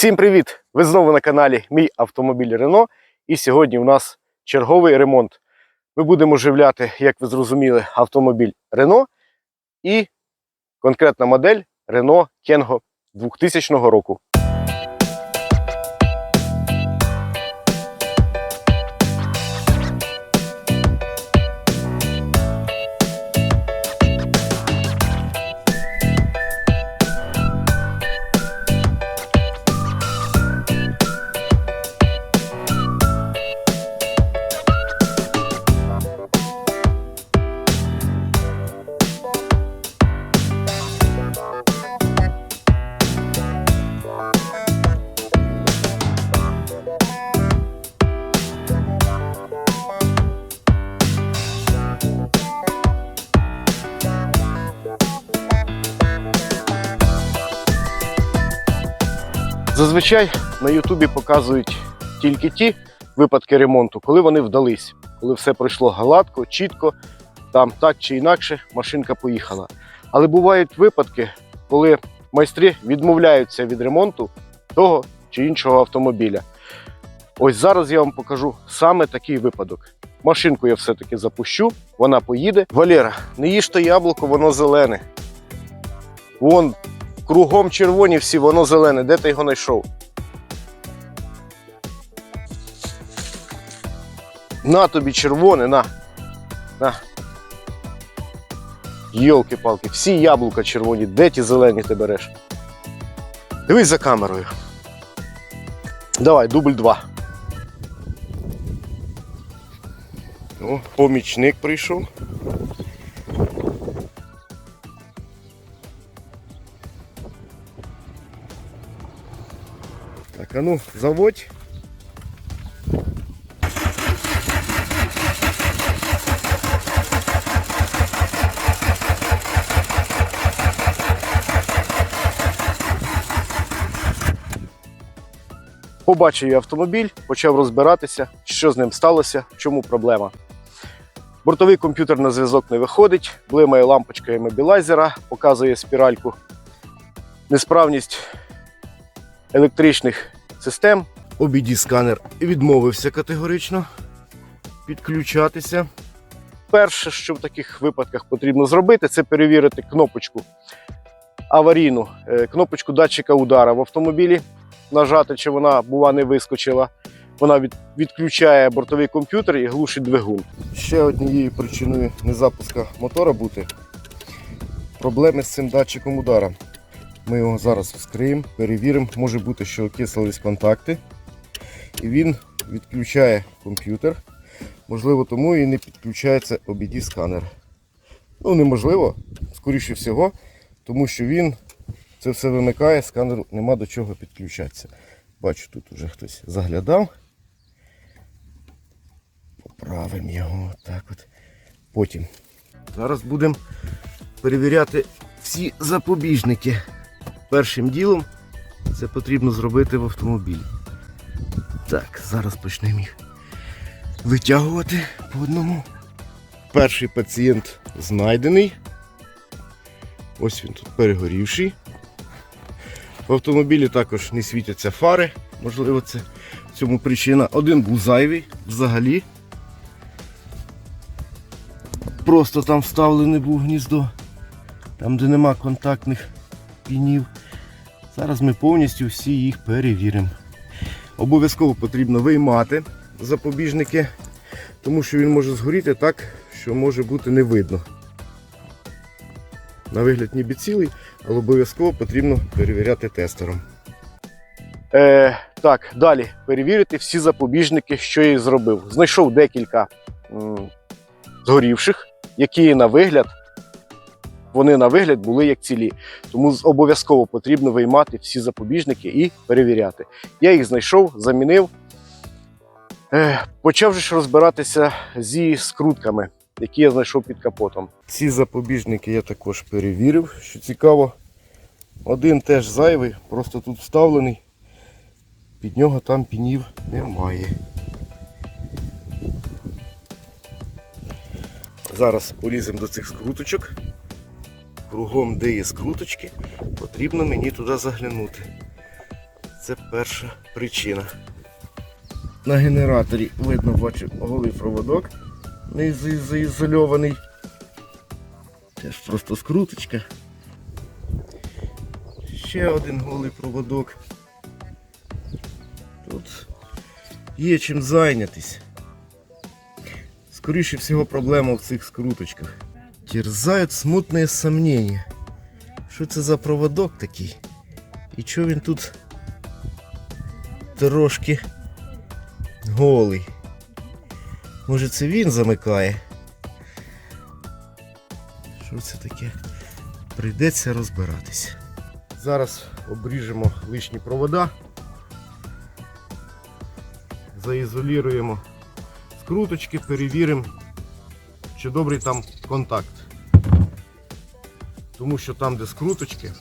Всім привіт! Ви знову на каналі Мій автомобіль Рено. І сьогодні у нас черговий ремонт. Ми будемо оживляти, як ви зрозуміли, автомобіль Рено і конкретна модель Рено Кенго 2000 року. Зазвичай на Ютубі показують тільки ті випадки ремонту, коли вони вдались, коли все пройшло гладко, чітко, там так чи інакше машинка поїхала. Але бувають випадки, коли майстри відмовляються від ремонту того чи іншого автомобіля. Ось зараз я вам покажу саме такий випадок. Машинку я все-таки запущу, вона поїде. Валера, не їж то яблуко, воно зелене. Вон кругом червоні всі, воно зелене. Де ти його знайшов? На тобі червоне, на. На. Йолки-палки, всі яблука червоні, де ті зелені ти береш? Дивись за камерою. Давай, дубль два. О, помічник прийшов. Так, ну, заводь. Побачив я автомобіль, почав розбиратися, що з ним сталося, в чому проблема. Бортовий комп'ютер на зв'язок не виходить, блимає лампочка іммобілайзера, показує спіральку. Несправність електричних систем. obd сканер відмовився категорично підключатися. Перше, що в таких випадках потрібно зробити, це перевірити кнопочку аварійну, е, кнопочку датчика удара в автомобілі, нажати, чи вона бува не вискочила. Вона відключає бортовий комп'ютер і глушить двигун. Ще однією причиною незапуска мотора бути проблеми з цим датчиком удара. Ми його зараз вскриємо, перевіримо. Може бути, що окислились контакти. І він відключає комп'ютер. Можливо, тому і не підключається obd сканер. Ну, неможливо, скоріше всього, тому що він це все вимикає, сканеру нема до чого підключатися. Бачу, тут вже хтось заглядав. Поправимо його так от. Потім. Зараз будемо перевіряти всі запобіжники. Першим ділом це потрібно зробити в автомобілі. Так, зараз почнемо їх витягувати по одному. Перший пацієнт знайдений. Ось він тут перегорівший. В автомобілі також не світяться фари. Можливо, це в цьому причина. Один був зайвий взагалі. Просто там вставлене був гніздо, там де нема контактних пінів. Зараз ми повністю всі їх перевіримо. Обов'язково потрібно виймати запобіжники, тому що він може згоріти так, що може бути не видно. На вигляд ніби цілий, але обов'язково потрібно перевіряти тестером. Е, так, далі перевірити всі запобіжники, що я зробив. Знайшов декілька м, згорівших, які на вигляд, вони на вигляд були як цілі. Тому обов'язково потрібно виймати всі запобіжники і перевіряти. Я їх знайшов, замінив. Почав же розбиратися зі скрутками, які я знайшов під капотом. Ці запобіжники я також перевірив, що цікаво. Один теж зайвий, просто тут вставлений. Під нього там пінів немає. Зараз поліземо до цих скруточок. Кругом, де є скруточки, потрібно мені туди заглянути. Це перша причина. На генераторі видно, бачу, голий проводок не за- заізольований. Теж просто скруточка. Ще один голий проводок. Тут є чим зайнятись. Скоріше всього проблема в цих скруточках. Терзають смутне сомнення. Що це за проводок такий? І чого він тут трошки голий? Може це він замикає? Що це таке? Прийдеться розбиратися. Зараз обріжемо лишні провода. Заізолюємо скруточки, перевіримо, чи добрий там контакт. Тому що там, де скруточки,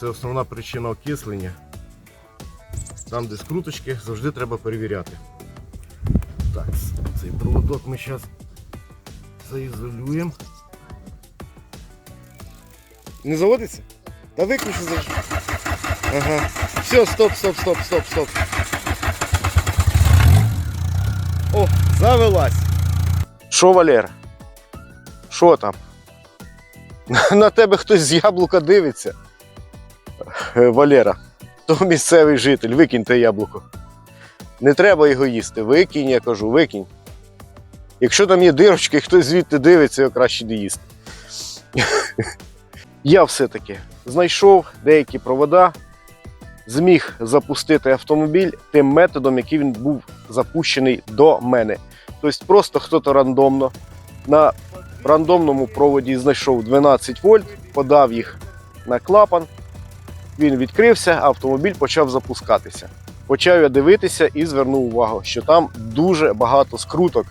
це основна причина окислення. Там, де скруточки, завжди треба перевіряти. Так, цей проводок ми зараз заізолюємо. Не заводиться? Та виключи завжди. Ага. Все, стоп, стоп, стоп, стоп, стоп. О, завелась. Що, Валера? Що там? На тебе хтось з яблука дивиться. Е, Валера, то місцевий житель, викинь те яблуко. Не треба його їсти. Викинь, я кажу, викинь. Якщо там є дирочки, хтось звідти дивиться, його краще не їсти. Я все-таки знайшов деякі провода, зміг запустити автомобіль тим методом, який він був запущений до мене. Тобто просто хтось рандомно на рандомному проводі знайшов 12 вольт, подав їх на клапан, він відкрився, автомобіль почав запускатися. Почав я дивитися і звернув увагу, що там дуже багато скруток.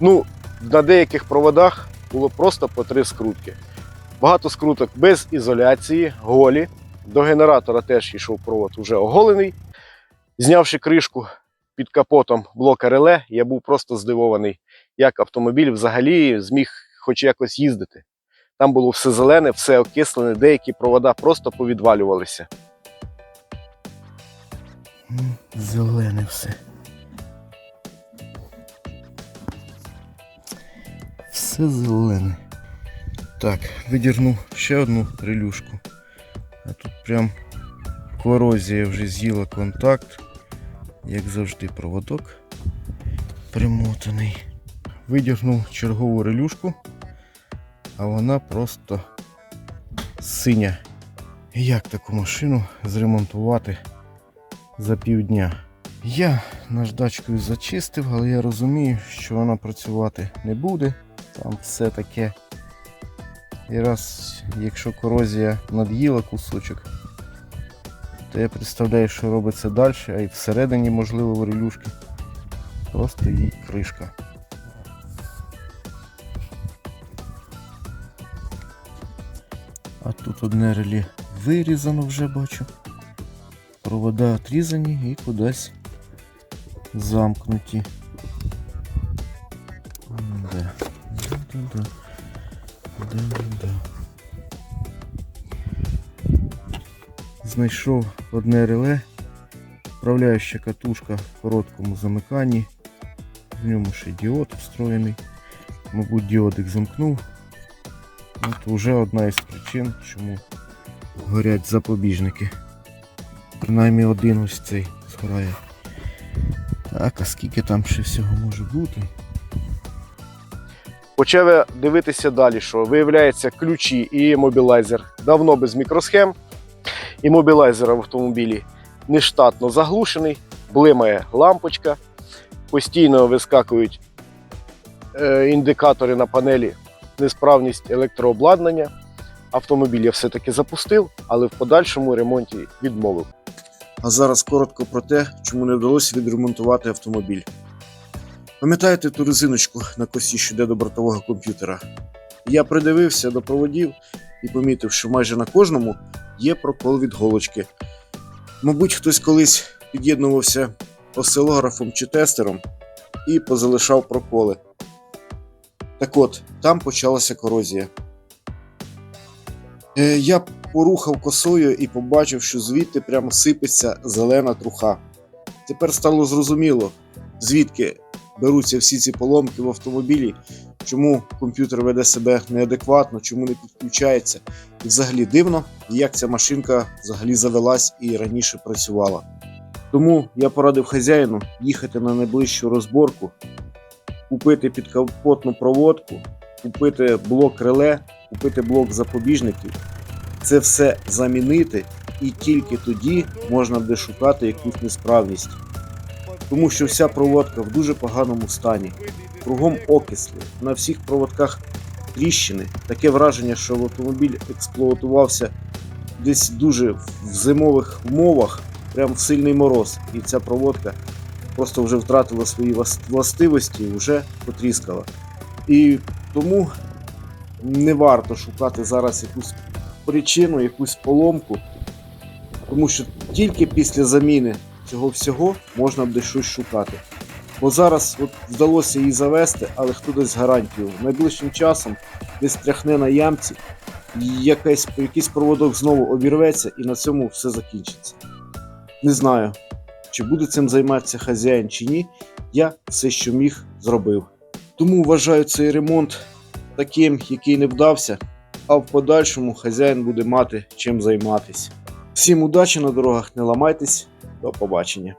Ну, на деяких проводах було просто по три скрутки. Багато скруток без ізоляції, голі. До генератора теж йшов провод уже оголений. Знявши кришку під капотом блока реле, я був просто здивований, як автомобіль взагалі зміг хоч якось їздити. Там було все зелене, все окислене, деякі провода просто повідвалювалися. Зелене все. Все зелене. Так, видірнув ще одну релюшку. А тут прям корозія вже з'їла контакт. Як завжди, проводок примотаний. Видірнув чергову релюшку, а вона просто синя. Як таку машину зремонтувати за півдня? Я наждачкою зачистив, але я розумію, що вона працювати не буде. Там все таке. І раз, якщо корозія над'їла кусочок, то я представляю, що робиться далі, а й всередині, можливо, в релюшки. Просто їй кришка. А тут одне реле вирізано вже бачу. Провода отрізані і кудись замкнуті. Да. Да-да-да. Знайшов одне реле, вправляюча катушка в короткому замиканні. В ньому ще діод встроєний. Мабуть, діодик замкнув. От вже одна із причин, чому горять запобіжники. Принаймні один ось цей згорає. Так, а скільки там ще всього може бути? Почав я дивитися далі, що виявляється ключі і мобілайзер давно без мікросхем. І мобілайзер в автомобілі нештатно заглушений, блимає лампочка, постійно вискакують е, індикатори на панелі, несправність електрообладнання. Автомобіль я все-таки запустив, але в подальшому ремонті відмовив. А зараз коротко про те, чому не вдалося відремонтувати автомобіль. Пам'ятаєте ту резиночку на косі, що йде до бортового комп'ютера? Я придивився до проводів і помітив, що майже на кожному є прокол від голочки. Мабуть, хтось колись під'єднувався осцилографом чи тестером і позалишав проколи. Так от, там почалася корозія. Е, я порухав косою і побачив, що звідти прямо сипеться зелена труха. Тепер стало зрозуміло, звідки беруться всі ці поломки в автомобілі, чому комп'ютер веде себе неадекватно, чому не підключається. І взагалі дивно, як ця машинка взагалі завелась і раніше працювала. Тому я порадив хазяїну їхати на найближчу розборку, купити підкапотну проводку, купити блок реле, купити блок запобіжників, це все замінити, і тільки тоді можна буде шукати якусь несправність. Тому що вся проводка в дуже поганому стані. Кругом окисли, на всіх проводках тріщини. Таке враження, що автомобіль експлуатувався десь дуже в зимових умовах, прям в сильний мороз. І ця проводка просто вже втратила свої властивості вже потріскала. І тому не варто шукати зараз якусь причину, якусь поломку, тому що тільки після заміни цього всього можна буде щось шукати. Бо зараз от вдалося її завести, але хто дасть гарантію? Найближчим часом десь тряхне на ямці, якийсь, якийсь проводок знову обірветься і на цьому все закінчиться. Не знаю, чи буде цим займатися хазяїн чи ні. Я все, що міг, зробив. Тому вважаю цей ремонт таким, який не вдався, а в подальшому хазяїн буде мати чим займатися. Всім удачі на дорогах, не ламайтесь, до побачення.